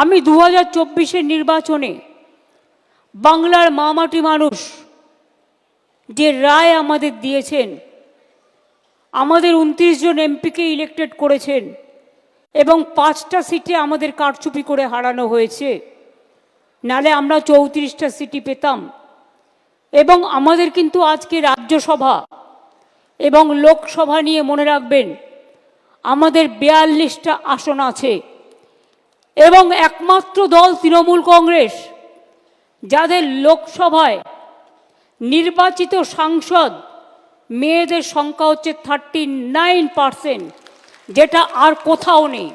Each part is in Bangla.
আমি দু হাজার চব্বিশের নির্বাচনে বাংলার মামাটি মানুষ যে রায় আমাদের দিয়েছেন, আমাদের উনত্রিশ জন এমপিকে ইলেক্টেড করেছেন এবং পাঁচটা সিটে আমাদের কারচুপি করে হারানো হয়েছে, নালে আমরা চৌত্রিশটা সিটি পেতাম। এবং আমাদের কিন্তু আজকে রাজ্যসভা এবং লোকসভা নিয়ে মনে রাখবেন, আমাদের বিয়াল্লিশটা আসন আছে। এবং একমাত্র দল তৃণমূল কংগ্রেস, যাদের লোকসভায় নির্বাচিত সাংসদ মেয়েদের সংখ্যা হচ্ছে থার্টি নাইন পারসেন্ট যেটা আর কোথাও নেই।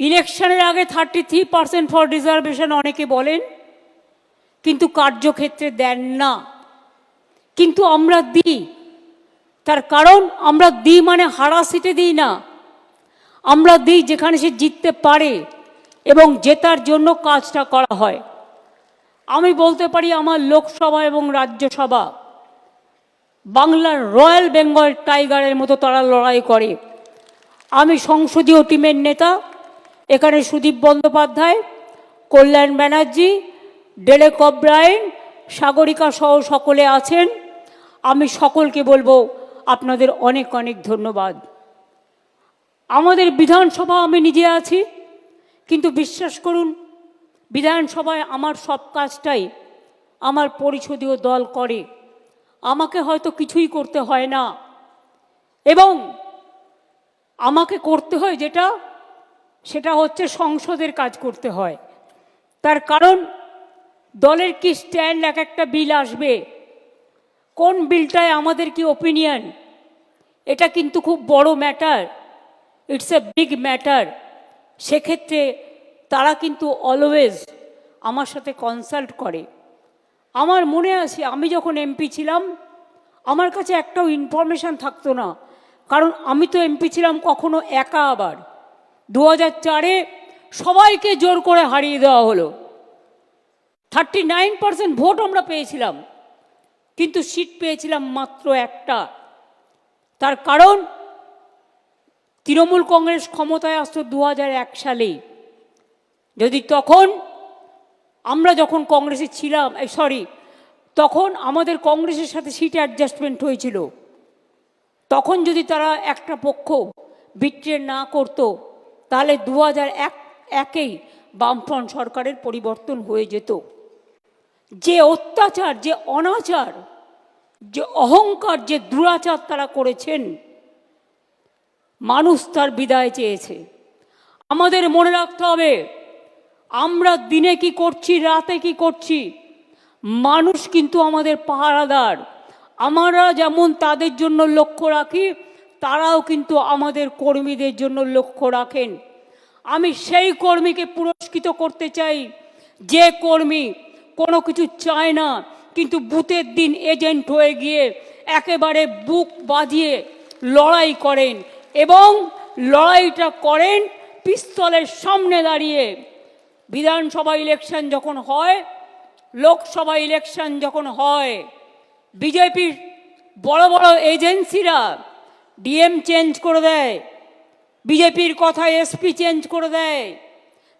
ইলেকশনের আগে thirty three percent for reservation অনেকে বলেন, কিন্তু কার্যক্ষেত্রে দেন না। কিন্তু আমরা দিই, তার কারণ আমরা দিই মানে হারা সিটে দিই না। আমরা দিই যেখানে সে জিততে পারে এবং জেতার জন্য কাজটা করা হয়। আমি বলতে পারি আমার লোকসভা এবং রাজ্যসভা বাংলার রয়্যাল বেঙ্গল টাইগারের মতো তারা লড়াই করে। আমি সংসদীয় টিমের নেতা, এখানে সুদীপ বন্দ্যোপাধ্যায়, কল্যাণ ব্যানার্জি ডেলেক অব্রায়ন সাগরিকা সহ সকলে আছেন। আমি সকলকে বলব আপনাদের অনেক অনেক ধন্যবাদ। আমাদের বিধানসভা আমি নিজে আছি, কিন্তু বিশ্বাস করুন, বিধানসভায় আমার সব কাজটাই আমার পরিষদীয় দল করে। আমাকে হয়তো কিছুই করতে হয় না। এবং আমাকে করতে হয় যেটা, সেটা হচ্ছে সংসদের কাজ করতে হয়। তার কারণ, দলের কি স্ট্যান্ড এক একটা বিল আসবে? কোন বিলটায় আমাদের কি ওপিনিয়ন এটা কিন্তু খুব বড় matter it's a big matter সেক্ষেত্রে তারা কিন্তু অলওয়েজ আমার সাথে কনসাল্ট করে। আমার মনে আছে, আমি যখন এমপি ছিলাম, আমার কাছে একটাও ইনফরমেশান থাকতো না। কারণ আমি তো এমপি ছিলাম কখনো একা আবার। দু হাজার চারে সবাইকে জোর করে হারিয়ে দেওয়া হলো। থার্টি নাইন পার্সেন্ট ভোট আমরা পেয়েছিলাম। কিন্তু সিট পেয়েছিলাম মাত্র একটা। তার কারণ তৃণমূল কংগ্রেস ক্ষমতায় আসতো দু এক সালেই যদি তখন আমরা যখন কংগ্রেসে ছিলাম সরি, তখন আমাদের কংগ্রেসের সাথে সিট অ্যাডজাস্টমেন্ট হয়েছিল। তখন যদি তারা একটা পক্ষ বিট্রে না করত, তাহলে দু হাজার এক, একেই বামফ্রন্ট সরকারের পরিবর্তন হয়ে যেত। যে অত্যাচার, যে অনাচার, যে অহংকার, যে দুরাচার তারা করেছেন মানুষ তার বিদায় চেয়েছে। আমাদের মনে রাখতে হবে, আমরা দিনে কি করছি, রাতে কি করছি? মানুষ কিন্তু আমাদের পাহারাদার। আমরা যেমন তাদের জন্য লক্ষ্য রাখি, তারাও কিন্তু আমাদের কর্মীদের জন্য লক্ষ্য রাখেন। আমি সেই কর্মীকে পুরস্কৃত করতে চাই। যে কর্মী কোনো কিছু চায় না, কিন্তু বুথের দিন এজেন্ট হয়ে গিয়ে একেবারে বুক বাজিয়ে লড়াই করেন। এবং লড়াইটা করেন পিস্তলের সামনে দাঁড়িয়ে। বিধানসভা ইলেকশন যখন হয়, লোকসভা ইলেকশন যখন হয়, বিজেপির বড় বড় এজেন্সিরা ডিএম চেঞ্জ করে দেয়, বিজেপির কথা এসপি চেঞ্জ করে দেয়,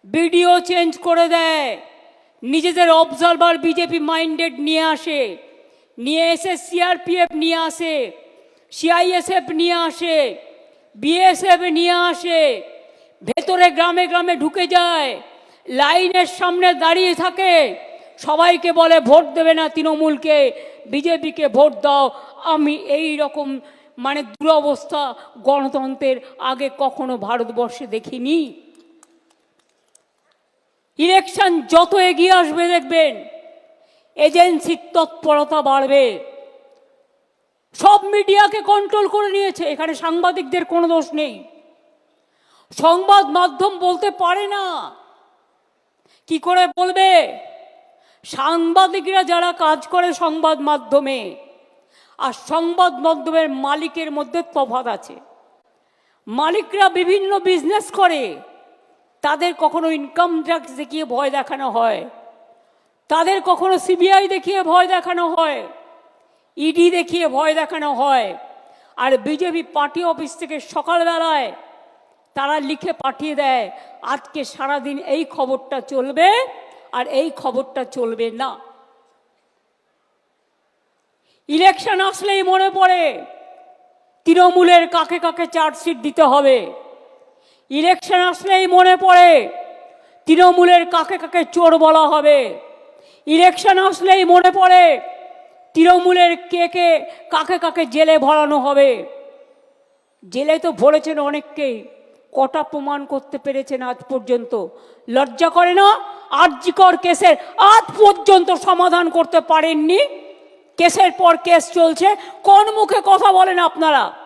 বিডিও চেঞ্জ করে দেয়, নিজেদের অবজারভার বিজেপি মাইন্ডেড নিয়ে আসে, নিয়ে এসে সিআরপিএফ নিয়ে আসে সিআইএসএফ নিয়ে আসে বিএসএফ নিয়ে আসে, ভেতরে গ্রামে গ্রামে ঢুকে যায়, লাইনের সামনে দাঁড়িয়ে থাকে, সবাইকে বলে ভোট দেবে না তৃণমূলকে, বিজেপিকে ভোট দাও। আমি এই রকম মানে দুরবস্থা গণতন্ত্রের আগে কখনো ভারতবর্ষে দেখিনি। ইলেকশন যত এগিয়ে আসবে দেখবেন, এজেন্সির তৎপরতা বাড়বে। সব মিডিয়াকে কন্ট্রোল করে নিয়েছে। এখানে সাংবাদিকদের কোনো দোষ নেই। সংবাদ মাধ্যম বলতে পারে না। কি করে বলবে? সাংবাদিকরা যারা কাজ করে সংবাদ মাধ্যমে, আর সংবাদ মাধ্যমের মালিকের মধ্যে তফাৎ আছে। মালিকরা বিভিন্ন বিজনেস করে। তাদের কখনো ইনকাম ট্যাক্স দেখিয়ে ভয় দেখানো হয়। তাদের কখনো সিবিআই দেখিয়ে ভয় দেখানো হয়। ইডি দেখিয়ে ভয় দেখানো হয়। আর বিজেপি পার্টি অফিস থেকে সকালবেলায় তারা লিখে পাঠিয়ে দেয়, আজকে সারাদিন এই খবরটা চলবে আর এই খবরটা চলবে না। ইলেকশন আসলেই মনে পড়ে, তৃণমূলের কাকে কাকে চার্জশিট দিতে হবে। ইলেকশন আসলেই মনে পড়ে, তৃণমূলের কাকে কাকে চোর বলা হবে। ইলেকশন আসলেই মনে পড়ে তৃণমূলের কে কে, কাকে কাকে জেলে ভরানো হবে? জেলে তো ভরেছেন অনেককেই। কটা প্রমাণ করতে পেরেছেন আজ পর্যন্ত? লজ্জা করে না? আর্যিকর কেসের আজ পর্যন্ত সমাধান করতে পারেননি? কেসের পর কেস চলছে। কোন মুখে কথা বলেন আপনারা।